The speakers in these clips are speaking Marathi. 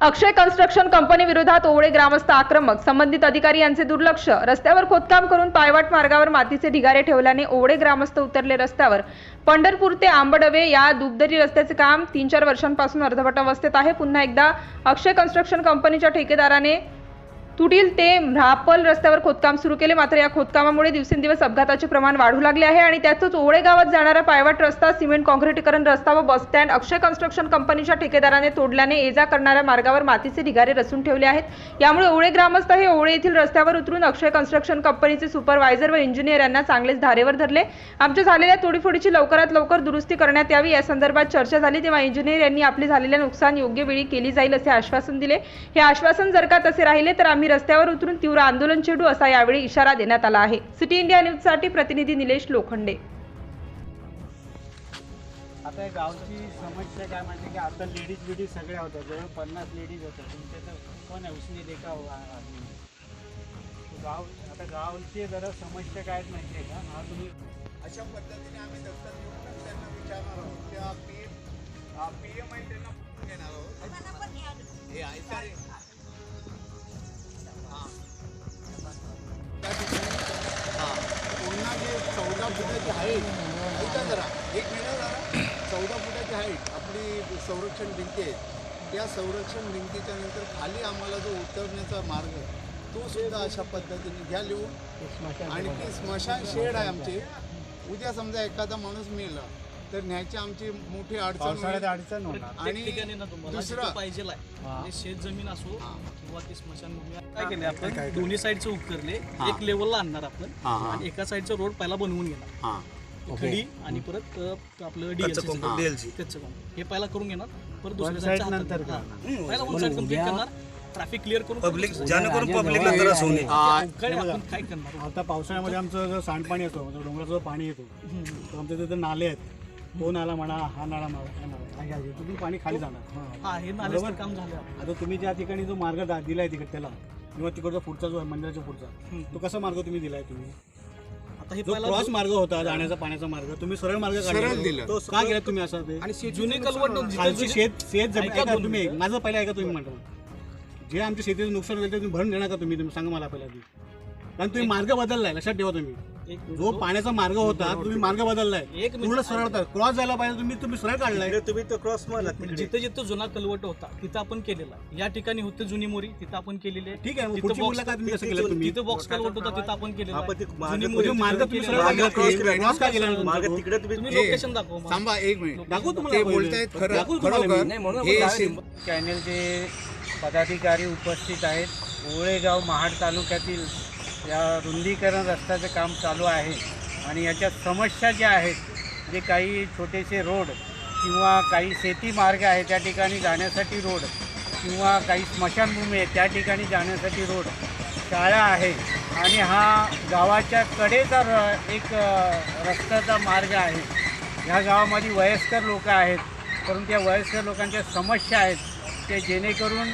अक्षय कन्स्ट्रक्शन कंपनी विरोधात ओवळे ग्रामस्थ आक्रमक. संबंधित अधिकारी यांचे दुर्लक्ष. रस्त्यावर खोदकाम करून पायवाट मार्गावर मातीचे ढिगारे ठेवल्याने ओवळे ग्रामस्थ उतरले रस्त्यावर. पंढरपूर ते आंबडवे या दुबदरी रस्त्याचे काम तीन चार वर्षांपासून अर्धवट अवस्थेत आहे. पुन्हा एकदा अक्षय कन्स्ट्रक्शन कंपनीच्या ठेकेदाराने तुटील ते म्हापल रस्त्यावर खोदकाम सुरू केले. मात्र या खोदकामामुळे दिवसेंदिवस अपघाताचे प्रमाण वाढू लागले आहे आणि त्यातच ओळे गावात जाणारा पायवाट रस्ता सिमेंट काँक्रिटीकरण रस्ता व बस स्टँड अक्षय कन्स्ट्रक्शन कंपनीच्या ठेकेदाराने तोडल्याने ये जा करणाऱ्या मार्गावर मातीचे ढिगारे रचून ठेवले आहेत. यामुळे ओळे ग्रामस्थ हे ओळे येथील रस्त्यावर उतरून अक्षय कन्स्ट्रक्शन कंपनीचे सुपरवायझर व इंजिनियर यांना चांगलेच धारेवर धरले. आमच्या झालेल्या तोडीफोडीची लवकरात लवकर दुरुस्ती करण्यात यावी. या संदर्भात चर्चा झाली तेव्हा इंजिनियर यांनी आपले झालेले नुकसान योग्य वेळी केली जाईल असे आश्वासन दिले. हे आश्वासन जर का तसे राहिले तर आम्ही रस्त्यावर उतरून तीव्र आंदोलन छेडू असा यावेळी इशारा देण्यात आला आहे. सिटी इंडिया न्यूजसाठी प्रतिनिधी निलेश लोखंडे. आता या गावची समस्या काय माहिती की? आता लेडीज बिडीज सगळ्या होत्या. जवळ पन्नास लेडीज होत्या. तुमच्या तर कोण आहे? उसने देखा आ- आदमी तो गाव आता गावची जरा समस्या काय आहेत माहिती आहे का? हा तुम्ही अशा पद्धतीने आम्ही दफ्तर त्यांना विचारणार आहोत. त्या पी पी एम आय त्यांना घेणार आहोत. हे ऐका चौदा फुटाची हाईट. ऐका जरा एक मिनिट जरा. चौदा फुटाची हाईट आपली संरक्षण भिंती आहे. त्या संरक्षण भिंतीच्या नंतर खाली आम्हाला जो उतरण्याचा मार्ग तो सुद्धा अशा पद्धतीने घ्या लिहून. आणि ती स्मशान शेड आहे आमची. उद्या समजा एखादा माणूस मेला तर न्यायची आमची मोठी अडचण पावसाळ्यात. अडचण होणार आणि ठिकाणी ना तुम्हाला दुसरं- जिथं पाहिजे हा. म्हणजे शेत जमीन असो. किंवा ते स्मशानभूमी काय केले आपण काय? दोन्ही साईडचे उपकरले हा. एक लेवलला आणणार आपण हा, हा. आणि एका साईडचा रोड पहिला बनवून घेणार हां खडी आणि परत अ, आपलं डीएलसी हा. त्याचं काम हे पहिला करून घेणार परत दुसऱ्या side साईडचा नंतर करणार. हा. पहिला वन साईड कंप्लीट करणार ट्रॅफिक क्लिअर करून पब्लिक परत ज्यानेकरून पब्लिकला जवळ त्रास होऊ नये आ- अवकाळी आपण काय करणार आता पावसाळ्यामध्ये आमचं जो सांडपाणी येतो म्हणजे डोंगराचं जो पाणी येतो तर आमच्या तिथे नाले आहेत तो नाला म्हणा हा नाला म्हणा तिथून पाणी खाली जाणार हा हे काम झालं आता तुम्ही ज्या ठिकाणी जो मार्ग दिलाय तिकडे त्याला किंवा तिकडचा पुढचा जो आहे मंदिराच्या पुढचा हम्म. तो कसा मार्ग तुम्ही दिलाय तुम्ही आता हे जो पहिला क्रॉस मार्ग होता जाण्याचा पाण्याचा मार्ग तुम्ही सरळ मार्ग. सरळ दिलं. तो का गेला तुम्ही असं आणि जुने कलवट खालची शेत शेत जमीन ऐका तुम्ही. माझं पहिलं ऐका तुम्ही म्हणता जे आमच्या शेतीचं नुकसान होईल ते तुम्ही भरून देणार का तुम्ही तुम्ही सांगा मला पहिला आधी. कारण तुम्ही मार्ग बदललाय लक्षात ठेवा तुम्ही जो पाण्याचा मार्ग होता तुम्ही मार्ग बदललाय. एक. पूर्ण सरळ क्रॉस जायला पाहिजे तुम्ही तुम्ही सरळ काढलाय. तुम्ही तो क्रॉस मारला जिथं जिथं जुना कलवट होता तिथं आपण केलेला. या ठिकाणी होते जुनी मोरी तिथं आपण केलेली आहे. ठीक आहे मग तिथं पुढची box- मुलं काय तुम्ही कसं केलं तुम्ही. तिथं बॉक्स कलवट होता तिथं आपण केलेला आपण ते आहे. मार्ग- जुनी मोरी मार्ग तिथं तुम्ही केलेला सरळ आहे. मार्ग cross केला. क्रॉस का केला मार्ग तिकडे तुम्ही तुम्ही हे- लोकेशन दाखवा मला. थांबा एक मिनिट. दाखवू. ते तुम्हाला बोलतायत. खरं दाखवू तुम्हाला मी. हे चॅनेलचे पदाधिकारी उपस्थित आहेत. ओळेगाव महाड तालुक्यातील या रुंदीकरण रस्त्याचं काम चालू आहे आणि याच्या समस्या ज्या आहेत जे काही छोटेसे रोड किंवा काही शेती मार्ग आहे त्या ठिकाणी जाण्यासाठी रोड किंवा काही स्मशानभूमी आहे त्या ठिकाणी जाण्यासाठी रोड शाळा आहे आणि हा गावाच्या कडेचा र एक रस्त्याचा मार्ग आहे. ह्या गावामध्ये वयस्कर लोक आहेत परंतु या वयस्कर लोकांच्या समस्या आहेत ते जेणेकरून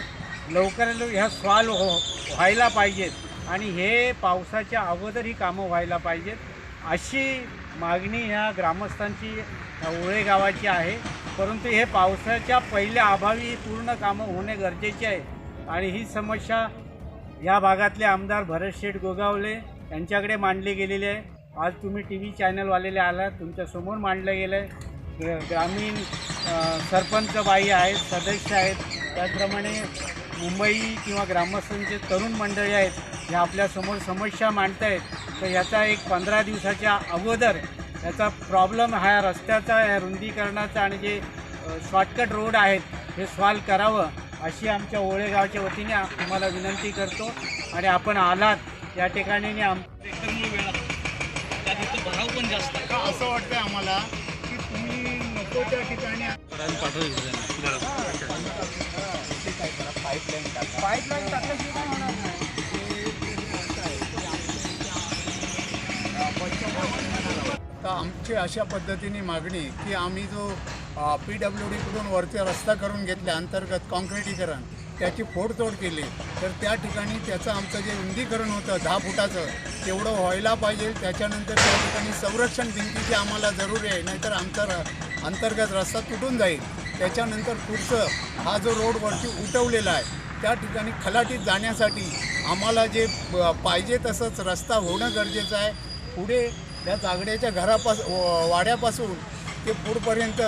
लवकर ह्या सॉल्व हो व्हायला पाहिजेत. आणि हे पावसाच्या अगोदर ही कामं व्हायला पाहिजेत. अशी मागणी ह्या ग्रामस्थांची उळे गावाची आहे. परंतु हे पावसाच्या पहिल्या अभावी पूर्ण कामं होणे गरजेचे आहे. आणि ही समस्या या भागातले आमदार भरत शेठ गोगावले यांच्याकडे मांडली गेलेली आहे. आज तुम्ही टी व्ही चॅनलवालेले आलात तुमच्यासमोर मांडलं गेलं आहे ग्र ग्रामीण सरपंच बाई आहेत सदस्य आहेत. त्याचप्रमाणे मुंबई किंवा ग्रामस्थांचे तरुण मंडळी आहेत. हे आपल्यासमोर समस्या मांडत आहेत तर याचा एक पंधरा दिवसाच्या अगोदर याचा प्रॉब्लेम हा रस्त्याचा या रुंदीकरणाचा आणि जे शॉर्टकट रोड आहेत हे सॉल्व करावं अशी आमच्या ओळेगावच्या वतीने तुम्हाला विनंती करतो. आणि आपण आलात या ठिकाणी आम भराव पण जास्त असं वाटतंय आम्हाला की तुम्ही नको त्या ठिकाणी पाईपलाईन टाकल्याशिवाय काय होणार नाही. तर आमची अशा पद्धतीने मागणी की आम्ही जो पी डब्ल्यू डीकडून वरती रस्ता करून घेतला अंतर्गत कॉन्क्रिटीकरण त्याची फोडतोड केली तर त्या ठिकाणी त्याचं आमचं जे रुंदीकरण होतं दहा फुटाचं तेवढं व्हायला पाहिजे. त्याच्यानंतर त्या ठिकाणी संरक्षण भिंतीची आम्हाला जरुरी आहे नाहीतर आमचा र- अंतर्गत रस्ता तुटून जाईल. त्याच्यानंतर पुढचं हा जो रोड वरती उठवलेला आहे त्या ठिकाणी खलाटीत जाण्यासाठी आम्हाला जे पाहिजे तसंच रस्ता होणं गरजेचं आहे. पुढे त्या जागड्याच्या घरापास व- वाड्यापासून ते पूरपर्यंत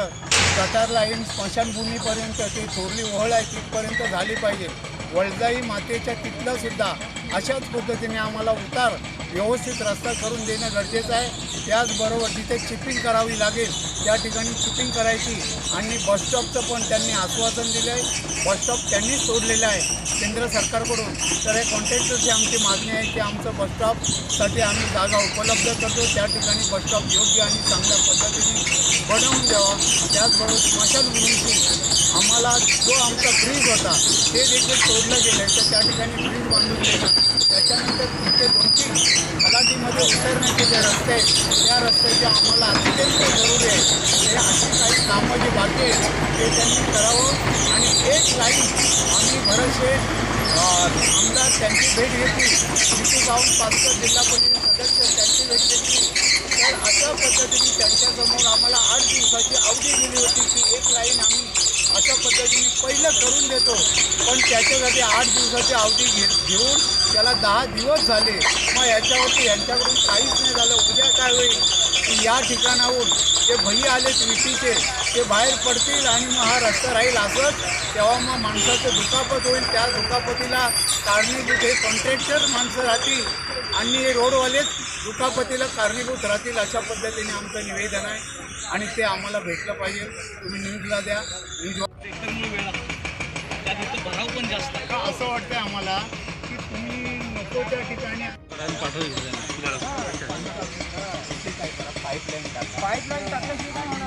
गटार लाईन स्मशानभूमीपर्यंत ती थोरली ओहळ आहे तिथपर्यंत झाली पाहिजे. वळजाई मातेच्या तिथलं सुद्धा अशाच पद्धतीने आम्हाला उतार व्यवस्थित रस्ता करून देणं गरजेचं आहे. त्याचबरोबर जिथे चिपिंग करावी लागेल त्या ठिकाणी चिपिंग करायची आणि बसस्टॉपचं पण त्यांनी आश्वासन दिलं आहे. बसस्टॉप त्यांनीच सोडलेलं आहे केंद्र सरकारकडून. तर हे कॉन्ट्रॅक्टरची आमची मागणी आहे की आमचं बसस्टॉपसाठी आम्ही जागा उपलब्ध करतो. त्या ठिकाणी बसस्टॉप योग्य आणि चांगल्या पद्धतीने बनवून द्यावा. त्याचबरोबर स्मशानभूमीची आम्हाला जो आमचा ब्रिज होता ते देखील तोडलं गेलं आहे तर त्या ठिकाणी ब्रिज बांधून गेला त्याच्यानंतर तिथे दोन तीन खलाटीमध्ये उतरण्याचे जे रस्ते आहेत त्या रस्त्याचे आम्हाला अत्यंत जरुरी आहे ते अशी काही कामं जी बाकी आहेत ते त्यांनी करावं. आणि एक लाईन आम्ही बरेचसे आमदार त्यांची भेट घेतली. तिथे जाऊन पाच जिल्हा परिषद सदस्य त्यांची भेट घेतली. तर अशा पद्धतीने त्यांच्यासमोर आम्हाला आठ दिवसाची अवधी दिली होती की एक लाईन आम्ही अशा पद्धतीने पहिलं करून देतो. पण त्याच्यासाठी आठ दिवसाची अवधी घे घेऊन त्याला दहा दिवस झाले. मग याच्यावरती यांच्याकडून काहीच नाही झालं. उद्या काय होईल? की या ठिकाणाहून जे भई आलेत विटीचे ते बाहेर पडतील आणि मग हा रस्ता राहील असंच. तेव्हा मग माणसाचं दुखापत होईल. त्या दुखापतीला कारणीभूत हे कॉन्ट्रॅक्टर माणसं राहतील आणि हे रोडवालेच दुखापतीला कारणीभूत राहतील अशा पद्धतीने आमचं निवेदन आहे. आणि ते आम्हाला भेटलं पाहिजे. तुम्ही न्यूजला द्या. न्यूज भराव पण जास्त आहे का असं वाटतंय आम्हाला की तुम्ही नको त्या ठिकाणी पाईपलाईन टाकली पाईपलाईन टाकल्याशिवाय काय होणार?